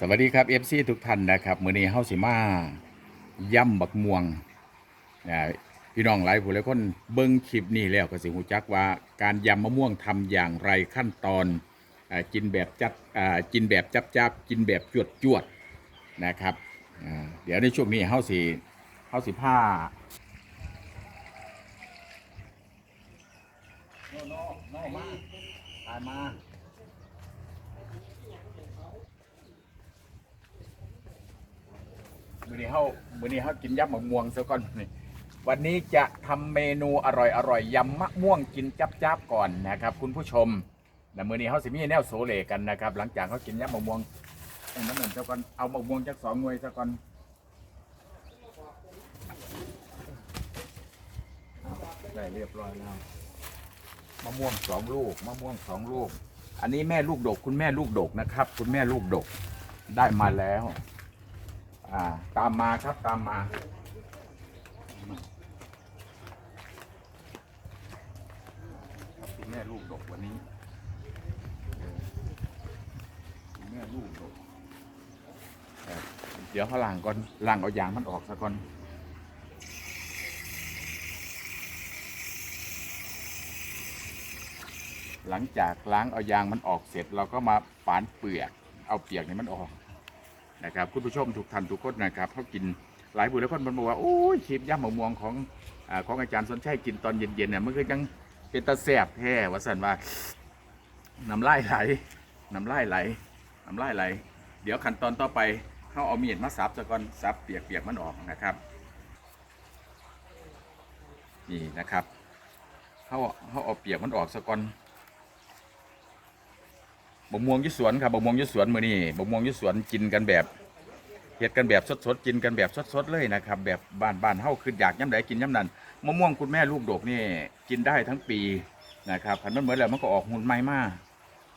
สวัสดีครับเอฟซีทุกท่านนะครับมือนี้เฮาสิมาย่ำบักม่วงนะพี่น้องหลายผู้หลายคนเบิ่งคลิปนี้แล้วก็สิฮู้จักว่าการยำมะม่วงทำอย่างไรขั้นตอนอกินแบบจับกินแบบจับจับกินแบบจวดจวดนะครับเดี๋ยวในช่วงนี้เฮาสิเฮาสิผ้าโน่โน่โน่มาตายมา มือนี้เฮามือนี้เฮากินยำมะม่วงซะก่อนนี่วันนี้จะทำเมนูอร่อยอร่อยยำมะม่วงกินจับจับๆก่อนนะครับ คุณผู้ชมแต่มือนี้เฮาสิมีแนวโซเลกันนะครับ หลังจากเขากินยำมะม่วงเอาน้ำมันซะก่อนเอามะม่วงจักสองหน่วยซะก่อนได้เรียบร้อยแล้วมะม่วงสองลูกมะม่วงสองลูก อันนี้แม่ลูกดก คุณแม่ลูกดกนะครับ คุณแม่ลูกดกได้มาแล้ว อ่า ตามมาครับตามมา ครับคุณแม่ลูกดกวันนี้เออคุณแม่ลูกดกครับเดี๋ยวเขาล้างก่อนล้างเอายางมันออกซะก่อน หลังจากล้างเอายางมันออกเสร็จ เราก็มาฝานเปลือก เอาเปียกนี่มันออก นะครับคุณผู้ชมทุกท่านทุกคนนะครับเขากินหลายบุญแล้วคนมันบอกว่าโอ้ยชีพย่ำมะม่วงของอาของอาจารย์สนชัยกินตอนเย็นๆเนี่ยมันคือยังเป็นตาแสบแท้ว่าสันว่าน้ำลายไหลน้ำลายไหลน้ำลายไหล เดี๋ยวขั้นตอนต่อไปเขาเอามีดมาสับซะก่อนสับเปียกๆมันออกนะครับนี่นะครับเขาเขาเอาเปียกมันออกซะก่อน บะม่วงยุสวนครับบะม่วงยุสวนมือนี่บะม่วงยุสวนกินกันแบบเฮ็ดกันแบบสดๆกินกันแบบสดๆเลยนะครับแบบบ้านบ้านๆเฮาคืออยากย้ำใดกินย้ำนั้นมะม่วงคุณแม่ลูกดกนี่กินได้ทั้งปีนะครับคันมันเหมือนแล้วมันก็ออกหุ่นใหม่มา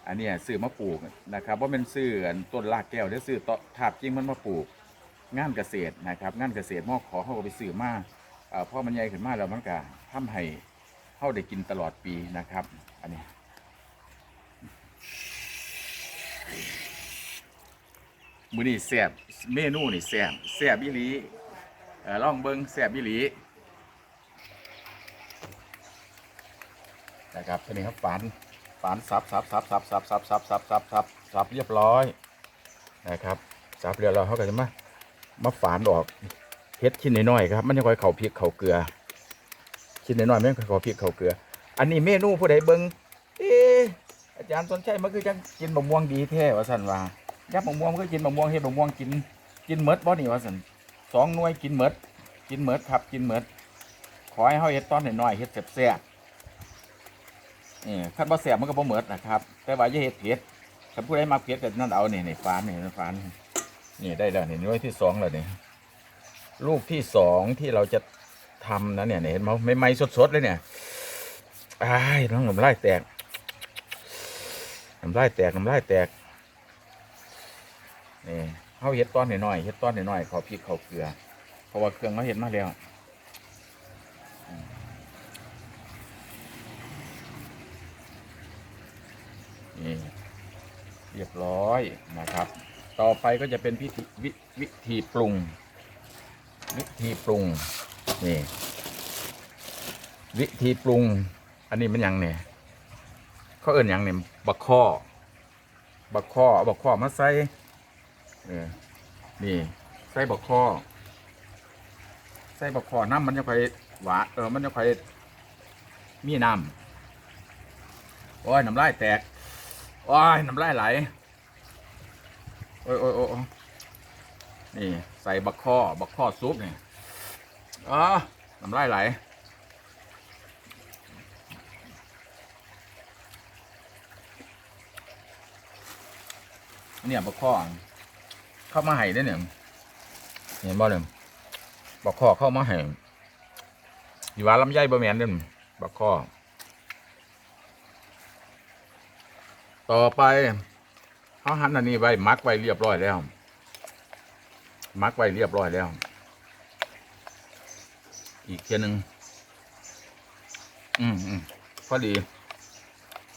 อันนี้ซื้อมาปลูกนะครับว่าเป็นซื้อนต้นลากแก้วหรือซื้อต้นถาบจริงมันมาปลูกงานเกษตรนะครับงานเกษตรมอขอเขาก็ไปซื้อมาเอ่อพอมันใหญ่ขึ้นมาแล้วมันก็ทำให้เฮาได้กินตลอดปีนะครับ อันนี้ มื้อนี้แซ่บเมนูนี่แซ่บแซ่บอีหลีเอ่อลองเบิ่งแซ่บอีหลีนะครับทีนี้ครับฝานฝานสับสับสับสับสับสับสับสับสับสับสับเรียบร้อยนะครับสับเรียบร้อยเขาก็จะมามาฝานออกเฮ็ดชิ้นน้อยๆครับมันจะค่อยเข่าพริกเข่าเกลือ ชิ้นน้อยๆไม่ค่อยเข่าพริกเข่าเกลือ อันนี้เมนูผู้ใดเบิ่งเอ๊อาจารย์สนใจมันคือจังกินบะม่วงดีแท้ว่าซั่นว่า ยับมะม่วงก็กินมะม่วงเฮ็ดมะม่วงกิน กินเมดบ่นี่ว่าสันสองหน่วยกินเมดกินเมดครับกินเมดขอให้เฮาเฮ็ดตอนน้อยๆเฮ็ดแซ่บๆนี่คันบ่แซ่บมันก็บ่เมดนะครับ แต่ว่าอย่าเฮ็ดเผ็ดถ้าผู้ใดมาเผ็ดก็นั่นเอานี่นี่ฟานนี่ฟานนี่ได้แล้วนี่หน่วยที่สองแล้วนี่ลูกที่สองที่เราจะทำนะเนี่ยเห็นมั้ยใหม่สดๆเลยเนี่ยอ้ายน้องน้ำลายแตกน้ำลายแตกน้ำลายแตก นี่เขาเฮ็ดต้อนหน่อยๆเฮ็ดต้อนหน่อยๆขาพริกเขาเกลือ เพราะว่าเครื่องเขาเฮ็ดมาแล้วนี่เรียบร้อยนะครับ ต่อไปก็จะเป็นพิธีวิวิธีปรุง วิธีปรุงนี่วิธีปรุง อันนี้มันยังเนี่ยเขาเอิ่นยังเนี่ยบักข้อบักข้อบักข้อมาใส่ เออ นี่ไส้บักคอไส้บักคอน้ำมันจะค่อยหวานเออ มันจะค่อยมีน้ำโอ้ยน้ำลายแตก โอ้ยน้ำลายไหล โอ้ยโอ้ยโอ้ยนี่ ใส่บักคอบักคอซุปนี่อ๋อน้ำลายไหลเนี่ยบักคอ เข้ามาให้ได้เนี่ยเห็นบ่เนี่ยบักข้อเข้ามาให้อยู่ว่าลำไยบะแมนเด่นบักข้อ ต่อไปเขาหั่นอันนี้ไว้มักไว้เรียบร้อยแล้ว มักไว้เรียบร้อยแล้ว อีกเทียหนึ่งอืมอืมพอดี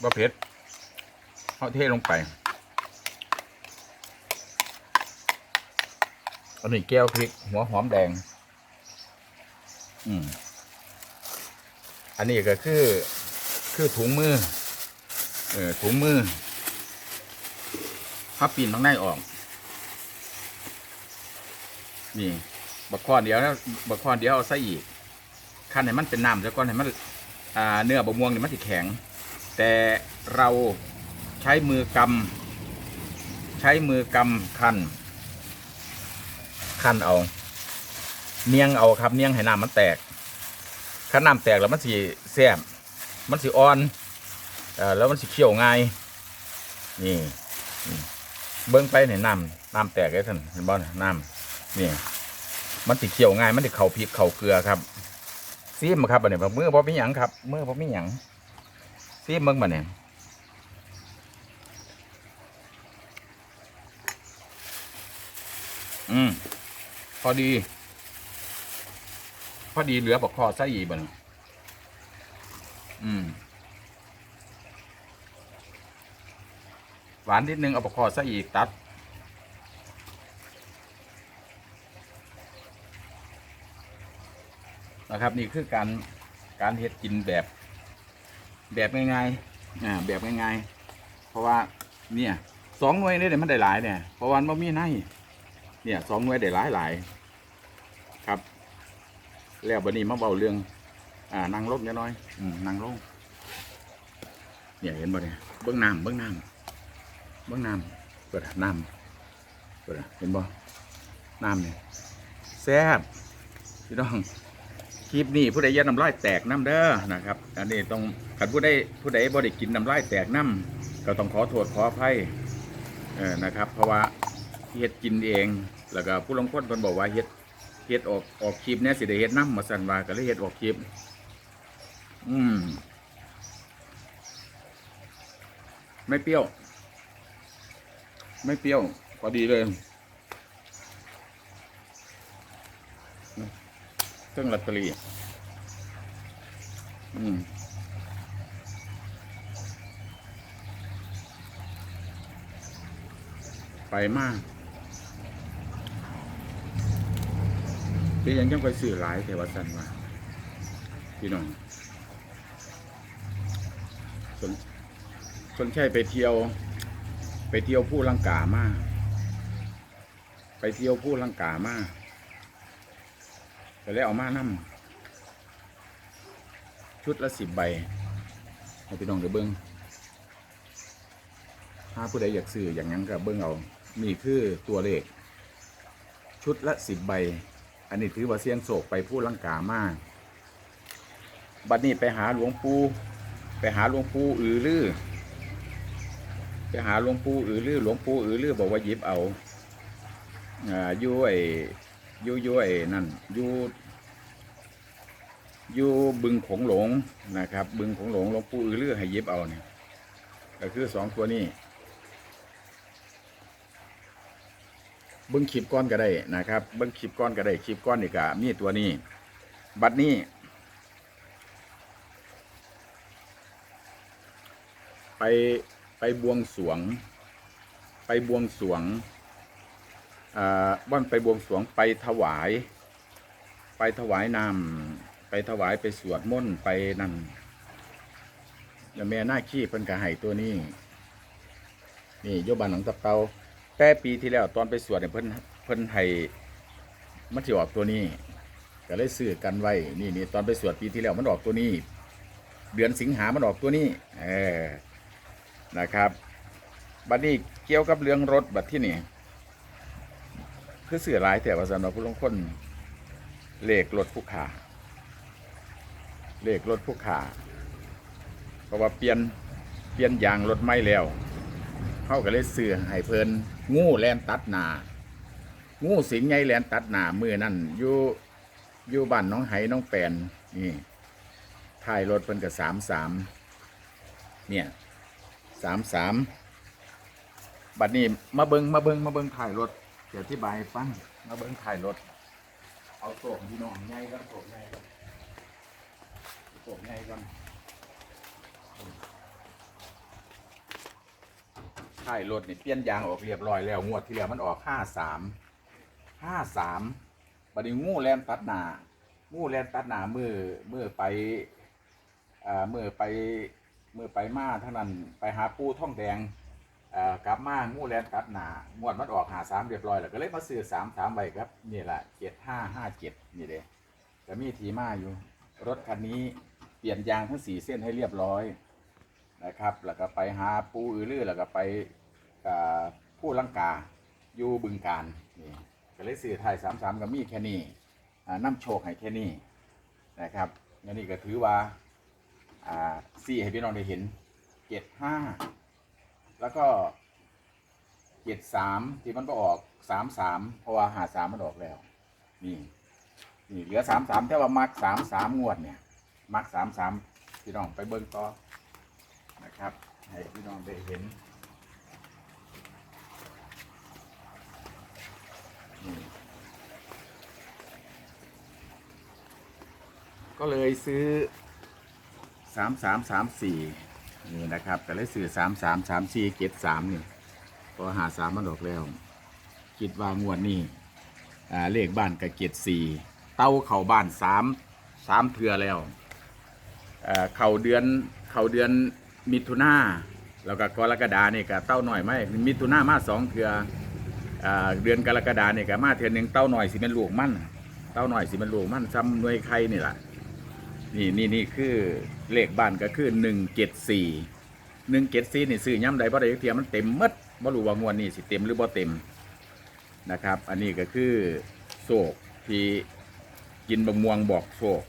บะเผ็ดเขาเทลงไป อันนี้แก้วพริก หัวหอมแดง อืม อันนี้ก็คือ คือถุงมือ เออถุงมือพับปีนข้างในออก นี่ บักคอนเดียวนะบักคอนเดียวเอาใส่อีกขั้นให้มันเป็นน้ำแล้วก่อนให้มันอ่าเนื้อบะม่วงนี่มันสิแข็ง แต่เราใช้มือกำใช้มือกำคัน คันเอา เนียงเอาครับ เนียงให้น้ำมันแตกถ้าน้ำแตกแล้วมันสิแซ่บมันสิอ่อนอแล้วมันสิเคี่ยวง่ายนี่เบิ้งไปเนี่ยน้ำน้ำแตกไอ้ท่านเห็นบ่นน้ำนี่มันสิเคี่ยวง่ายมันสิเข่าพริกเข่าเกลือครับซีมครับอันนี้มือพอมีหยังครับมือพอมีหยังซีมเบิ้งมาเนี่ยอืม อดี พอดีเหลือบักคอไส้อีบันอืม หวานนิดนึงเอาบักคอไส้อีกตัด นะครับ นี่คือการการเฮ็ดกินแบบ แบบง่ายๆอ่าแบบง่ายๆ เพราะว่าเนี่ยสองหน่วยนี่เดี๋ยวมันได้หลายเนี่ยเพราะวันบ่มีในเนี่ยสองหน่วยได้หลายหลาย แล้วบันนี้มาเบาเรื่อง อ่านั่งลงนิดหน้อยอืมนั่งลงเนี่ยเห็นบ่เนี่ยเบื้องน้ำเบื้องน้ำเบื้องน้ำเปิดน้ำเปิดเห็นบ่น้ำเนี่ยแซ่บพี่น้องคลิปนี้ผู้ใดยันน้ำลายแตกน้ำเด้อนะครับ อันนี้ต้องขันผู้ใดผู้ใดบ่ได้กินน้ำลายแตกน้ำก็ต้องขอโทษขออภัยเออนะครับ เพราะว่าเฮ็ดกินเอง แล้วก็ผู้ลงคนเพิ่นบอกว่าเฮ็ด เฮ็ดออกออกคลิปเนี่ยสิได้เฮ็ดน้ำมาสันวาก็เลยเฮ็ดออกคลิป อืม ไม่เปรี้ยว ไม่เปรี้ยวพอดีเลยเครื่องลอตเตอรี่อืมไปมาก เป็นยังจังไปซื้อหลายแต่ว่าสันว่าพี่น้องสนสนใช่ไปเที่ยว ไปเที่ยวผู้ลังกามาไปเที่ยวผู้ลังกามาก็เลยเอามานํชุดละสิบใบให้พี่น้องเดี๋ยวเบิ้งถ้าผู้ใดอยากซื้ออย่างนั้นก็เบิ่งเอานี่คือตัวเลข ชุดละสิบใบ นนี้ถือว่าเสียงโศกไปผู้ลังกามากบัดนี้ไปหาหลวงปู่ไปหาหลวงปู่อือลือไปหาหลวงปู่อือลือหลวงปู่อือลือบอกว่าหยิบเอาอ่ายู่ไอ้อยู่ยู่ไอ้นั่นอยู่อยู่บึงโขงหลงนะครับ บึงโขงหลงหลวงปู่อือลือให้หยิบเอาเนี่ยก็คือสองตัวนี้ บิ้งคลิปก้อนก็ได้นะครับ เบิ้งคลิปก้อนก็ได้คลิปก้อนนี่ก็มีตัวนี้ บัดนี้ ไปไปบวงสรวง ไปบวงสรวงอ่าบ้านไปบวงสรวงไปถวาย ไปถวายนำไปถวายไปสวดมนต์ไปนั่นแล้วแม่หน้าขี้เพิ่นก็ให้ตัวนี้ นี่โยบานหนองตะเปา แต่ปีที่แล้วตอนไปสวดเนี่ยเพิ่นเพิ่นให้มันสิออกตัวนี้ก็เลยซื้อกันไว้นี่นี่ตอนไปสวดปีที่แล้วมันออกตัวนี้ เดือนสิงหามันออกตัวนี้เออนะครับบัดนี้เกี่ยวกับเรื่องรถบัดที่นี่คือเสือหลายแต่ว่าสำหรับผู้ลงคนเลขรถผู้ขาเลขรถผู้ขาเพราะว่าเปลี่ยนเปลี่ยนยางรถไม่แล้วเข้าก็เลยซื้อให้เพลิน งูแลนตัดหนา งูสิงไงแลนตัดหนามือนั่นอยู่อยู่บ้านน้องไหน้องแปนนี่ท้ายรถเพิ่นก็สามสามเนี่ยสามสามบัดนี้มาเบิงมาเบิงมาเบิงถ่ายรถเดี๋ยวที่บายให้ฟังมาเบิงถ่ายรถ เอาโศกพี่น้องใหญ่กันโศกใหญ่กันโศกใหญ่กัน ท้ายรถนี่เปลี่ยนยางออกเรียบร้อยแล้วงวดที่แล้วมันออกห้าสามห้าสามบัดนี้งูแลนตัดหนางูแลนตัดหนาเมื่อเมื่อไปอ่าเมื่อไปเมื่อไปมาเท่านั้นไปหาปูท่องแดงอ่ากลับมางูแลนตัดหนางวดมันออกหาสามเรียบร้อยแล้วก็เลยมาซื้อสามสามใบครับนี่แหละเจ็ดห้าห้าเจ็ดนี่เด้ก็มีทีมาอยู่ รถคันนี้เปลี่ยนยางทั้งสี่เส้นให้เรียบร้อยนะครับ แล้วก็ไปหาปูอือลือแล้วก็ไป ผู้ลังกาอยู่บึงการนี่ก็เลยซื้อไทยสามสามก็มีแค่นี้อ่น้ำโชคให้แค่นี้นะครับอันนี้ก็ถือว่าสี่ให้พี่น้องได้เห็นเจ็ดห้าแล้วก็เจ็ดสามที่มันก็ออกสามสามเพราะว่าหาสามมันออกแล้วนี่นี่เหลือสามสามแต่ว่ามักสามสามงวดเนี่ยมักสามสามพี่น้องไปเบิ้งต่อนะครับ ให้พี่น้องได้เห็น ก็เลยซื้อสามสามสามสี่นี่นะครับก็เลยซื้อสามสามสามสี่เจ็ดสามนี่พอหาสามมันออกแล้ว คิดว่างวดนี้อ่าเลขบ้านกับเจ็ดสี่เต้าเข่าบ้านสามสามเทือแล้วเอ่อเขาเดือนเข่าเดือนมิถุนาแล้วก็กรกฎาเนี่ยก็เต้าหน่อยไหมมิถุนามาสองเทืออ่าเดือนกรกฎาเนี่ยก็มาเทือหนึ่งเต้าหน่อยสิเป็นลูกมั่นเต้าหน่อยสิเป็นลูกมั่นซ้ำหน่วยไข่นี่แหละ นี่นี่นี่คือเลขบ้านก็คือหนึ่งเจ็ดสี่หนึ่งเจ็ดสี่นี่ซื้อย่ำใดบ่ได้จักเทียมันเต็มหมดบ่รู้ว่างวดนี้สิเต็มหรือบ่เต็มนะครับ อันนี้ก็คือโศกที่กินบะม่วงบอกโศก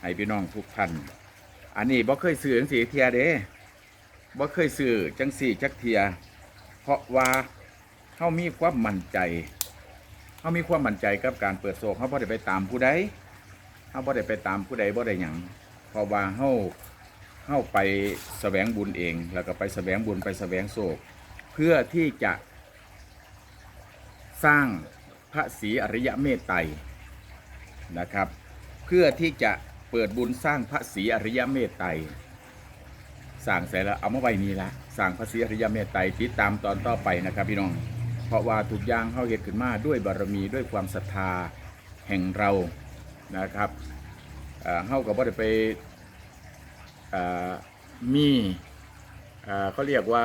ให้พี่น้องทุกท่านอันนี้บ่เคยซื้อจังสีเทียเด้บ่เคยซื้อจังสีจักเทีย เพราะว่าเฮามีความมั่นใจเฮามีความมั่นใจกับการเปิดโซกเฮาบ่ได้ไปตามผู้ใด เฮาบ่ได้ไปตามผู้ใดบ่ได้หยังเพราะว่าเฮาเฮาไปแสวงบุญเอง แล้วก็ไปแสวงบุญไปแสวงโศก เพื่อที่จะสร้างพระศรีอริยเมตไตรนะครับ เพื่อที่จะเปิดบุญสร้างพระศรีอริยเมตไตรสร้างเสร็จแล้วเอามาไว้นี่ละสร้างพระศรีอริยเมตไตรติดตามตอนต่อไปนะครับพี่น้อง เพราะว่าทุกอย่างเข้าเห็ดขึ้นมาด้วยบารมีด้วยความศรัทธาแห่งเรา นะครับเอ่อเขาก็บ่ได้ไปมีเขาเรียกว่า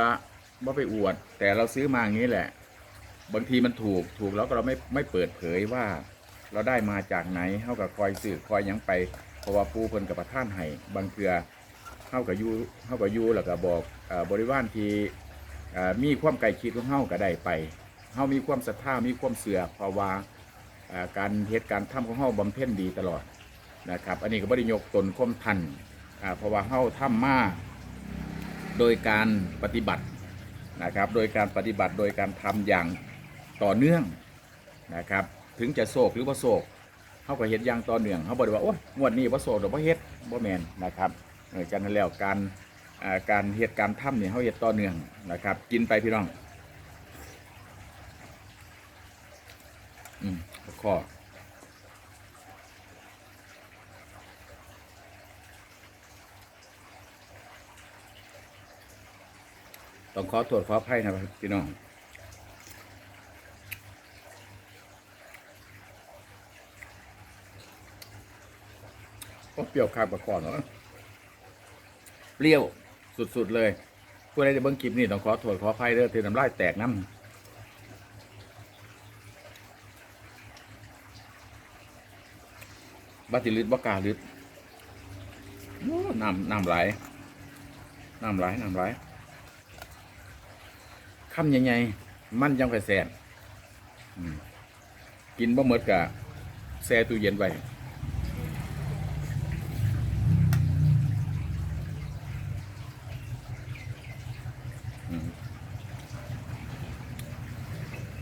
บ่ไปอวด แต่เราซื้อมาอย่างนี้แหละ บางทีมันถูกถูกแล้วก็เราไม่ไม่เปิดเผยว่า เราได้มาจากไหนเขากับคอยสื่อคอยยังไปเพราะว่าปูเพิ่นกับประท่านให้บางเทือเข้ากับยูเข้ากับยูแล้วก็บอกอบริวารที่มีความไก่คิดของเฮาก็ได้ไปเฮามีความศรัทธามีความเสื่อเพราะว่า การเหตุการณ์ทำของเฮาบำเพ็ญดีตลอดนะครับ อันนี้ก็บ่ได้ยกตนข่มทันอ่าเพราะว่าเฮาทำมาโดยการปฏิบัตินะครับโดยการปฏิบัติโดยการทำอย่างต่อเนื่องนะครับถึงจะโศกหรือว่าโศกเขาก็เฮ็ดอย่างต่อเนื่องเขาบอกว่าโอ้ยงวดนี้ว่าโศกหรือว่าเฮ็ดบ่แมนนะครับจากนั้นแล้วการการเฮ็ดการทำเนี่ยเขาเฮ็ดต่อเนื่องนะครับ กินไปพี่น้องอืม ข้อต้องขอโทษขออภัยนะครับพี่น้องก็เปรี้ยวคาบกับก่อนเนาะเปรี้ยวสุดๆเลยผู้ใดจะเบิ่งคลิปนี้ต้องขอโทษขออภัยเด้อที่น้ำลายแตกน้ำ บัติลิดบักกาลิดน้ำน้ำไหลน้ำไหลน้ำไหลคำใหญ่ๆมันยังไปแสบอืมกินบ่หมดกะแช่ตู้เย็นไว้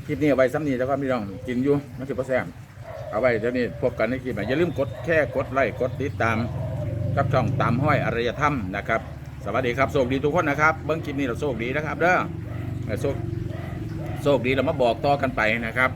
คลิปนี้ไว้ซ้ำนี้แล้วก็พี่น้องกินอยู่มันคือประแซม เอาไว้เดี๋ยวนี้พบกันในคลิปใหม่อย่าลืมกดแค่กดไลค์กดติดตามกับช่องตามห้อยอารยธรรมนะครับ สวัสดีครับโชคดีทุกคนนะครับเบิ้งคลิปนี้เราโชคดีนะครับเด้อเออโชคโชคดีเรามาบอกต่อกันไปนะครับ